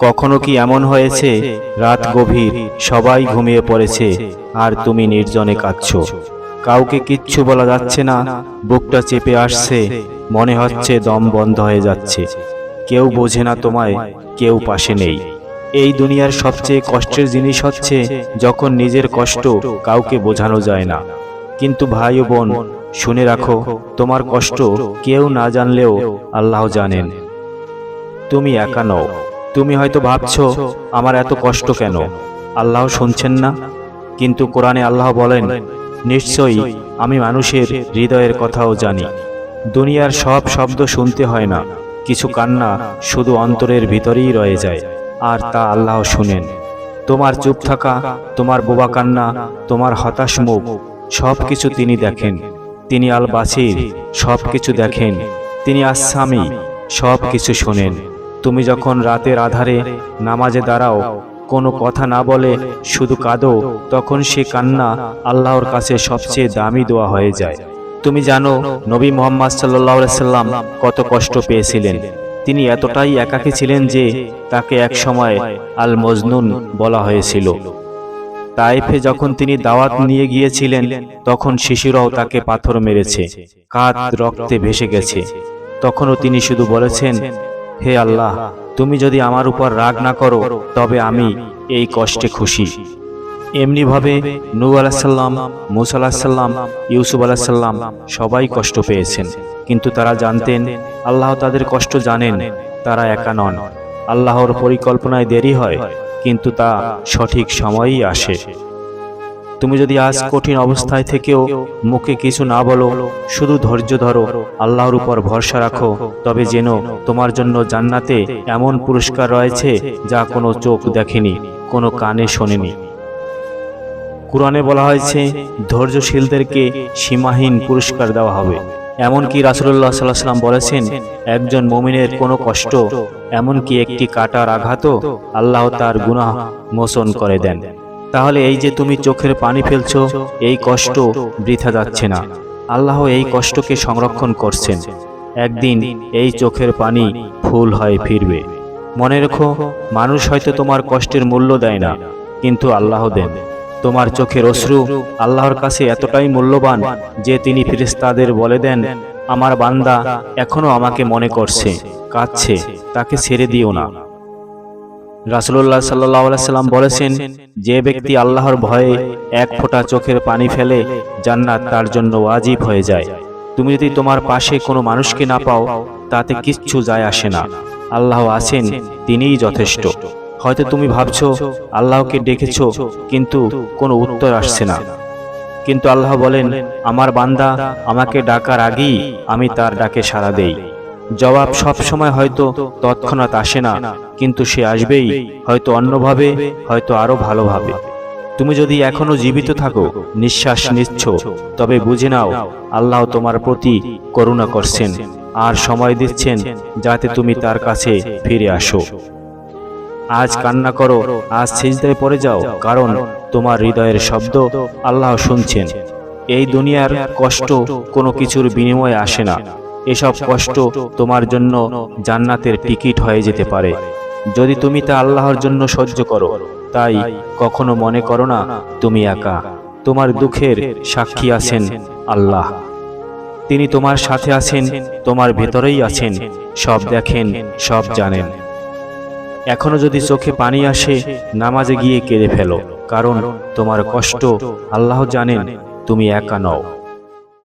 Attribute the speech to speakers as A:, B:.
A: কখনো কি এমন হয়েছে? রাত গভীর সবাই ঘুমিয়ে পড়েছে আর তুমি নির্জনে কাঁদছ। কাউকে কিচ্ছু বলা যাচ্ছে না বুকটা চেপে আসছে মনে হচ্ছে দম বন্ধ হয়ে যাচ্ছে। কেউ বোঝে না তোমায় কেউ পাশে নেই। এই দুনিয়ার সবচেয়ে কষ্টের জিনিস হচ্ছে যখন নিজের কষ্ট কাউকে বোঝানো যায় না। কিন্তু ভাই ও বোন শুনে রাখো তোমার কষ্ট কেউ না জানলেও আল্লাহ জানেন। তুমি একা নও। তুমি হয়তো ভাবছ, আমার এত কষ্ট কেন? আল্লাহ শুনছেন না। কিন্তু কোরআনে আল্লাহ বলেন, নিশ্চয়ই আমি মানুষের হৃদয়ের কথাও জানি। দুনিয়ার সব শব্দ শুনতে হয় না। কিছু কান্না শুধু অন্তরের ভিতরেই রয়ে যায়, আর তা আল্লাহ শুনেন। তোমার চুপ থাকা, তোমার বোবা কান্না, তোমার হতাশ মুখ সব কিছু তিনি দেখেন। তিনি আল বাসির সব কিছু দেখেন। তিনি আসামি সব কিছু শোনেন। তুমি যখন রাতের আধারে নামাজে দাঁড়াও, কোনো কথা না বলে, শুধু কাঁদো, তখন সে কান্না আল্লাহর কাছে সবচেয়ে দামি দোয়া হয়ে যায়। তুমি জানো, নবী মোহাম্মদ সাল্লাহ সাল্লাম কত কষ্ট পেয়েছিলেন। তিনি এতটাই একাকী ছিলেন যে তাকে এক সময় আল মজনুন বলা হয়েছিল। তাইফে যখন তিনি দাওয়াত নিয়ে গিয়েছিলেন, তখন শিশুরাও তাকে পাথর মেরেছে কাত রক্তে ভেসে গেছে। তখনও তিনি শুধু বলেছেন হে আল্লাহ, তুমি যদি আমার উপর রাগ না করো, তবে আমি এই কষ্টে খুশি। এমনিভাবে নূ আলাহিসাল্লাম মুসা আলাহিসাল্লাম ইউসুফ আলাহিসাল্লাম সবাই কষ্ট পেয়েছেন। কিন্তু তারা জানতেন, আল্লাহ তাদের কষ্ট জানেন, তারা একা নন। আল্লাহর পরিকল্পনায় দেরি হয়, কিন্তু তা সঠিক সময়েই আসে। তুমি যদি আজ কঠিন অবস্থায় থেকেও মুখে কিছু না বলো, শুধু ধৈর্য ধরো, আল্লাহর উপর ভরসা রাখো। তবে যেন তোমার জন্য জান্নাতে এমন পুরস্কার রয়েছে যা কোনো চোখ দেখেনি, কোনো কানে শোনেনি। কোরআনে বলা হয়েছে, ধৈর্যশীলদেরকে সীমাহীন পুরস্কার দেওয়া হবে। এমনকি রাসুল্লাহ সাল্লাহ সাল্লাম বলেছেন, একজন মমিনের কোনো কষ্ট, এমনকি একটি কাটার আঘাতও আল্লাহ তার গুনাহ মোচন করে দেন। তাহলে এই যে তুমি চোখের পানি ফেলছ, এই কষ্ট বৃথা যাচ্ছে না। আল্লাহ এই কষ্টকে সংরক্ষণ করছেন। একদিন এই চোখের পানি ফুল হয়ে ফিরবে। মনে রেখো, মানুষ হয়তো তোমার কষ্টের মূল্য দেয় না, কিন্তু আল্লাহ দেন। তোমার চোখের অশ্রু আল্লাহর কাছে এতটাই মূল্যবান যে তিনি ফিরিস্তাদের বলে দেন, আমার বান্দা এখনও আমাকে মনে করছে, কাঁদছে, তাকে ছেড়ে দিও না। রাসুল্লাহ সাল্লাহ সাল্লাম বলেছেন, যে ব্যক্তি আল্লাহর ভয়ে এক ফোঁটা চোখের পানি ফেলে, জান্নাত তার জন্য ওয়াজিব হয়ে যায়। তুমি যদি তোমার পাশে কোনো মানুষকে না পাও, তাতে কিচ্ছু যায় আসে না। আল্লাহ আছেন, তিনিই যথেষ্ট। হয়তো তুমি ভাবছ, আল্লাহকে ডেকেছ, কিন্তু কোনো উত্তর আসছে না। কিন্তু আল্লাহ বলেন, আমার বান্দা আমাকে ডাকার আগেই আমি তার ডাকে সাড়া দেই। জবাব সব সময় হয়তো তৎক্ষণাৎ আসে না, কিন্তু সে আসবেই, হয়তো অন্যভাবে, হয়তো আরও ভালোভাবে। তুমি যদি এখনও জীবিত থাকো, নিঃশ্বাস নিচ্ছ, তবে বুঝে নাও, আল্লাহ তোমার প্রতি করুণা করছেন, আর সময় দিচ্ছেন যাতে তুমি তার কাছে ফিরে আসো। আজ কান্না করো, আজ সিজদায় পড়ে যাও, কারণ তোমার হৃদয়ের শব্দ আল্লাহ শুনছেন। এই দুনিয়ার কষ্ট কোনো কিছুর বিনিময়ে আসে না। এসব কষ্ট তোমার জন্য জান্নাতের টিকিট হয়ে যেতে পারে। যদি তুমি তা আল্লাহর জন্য সহ্য করো তাই কখনো মনে করো না তুমি একা। তোমার দুঃখের সাক্ষী আছেন আল্লাহ। তিনি তোমার সাথে আছেন তোমার ভেতরেই আছেন সব দেখেন সব জানেন। এখনও যদি চোখে পানি আসে নামাজে গিয়ে কেঁদে ফেলো। কারণ তোমার কষ্ট আল্লাহ জানেন তুমি একা নও।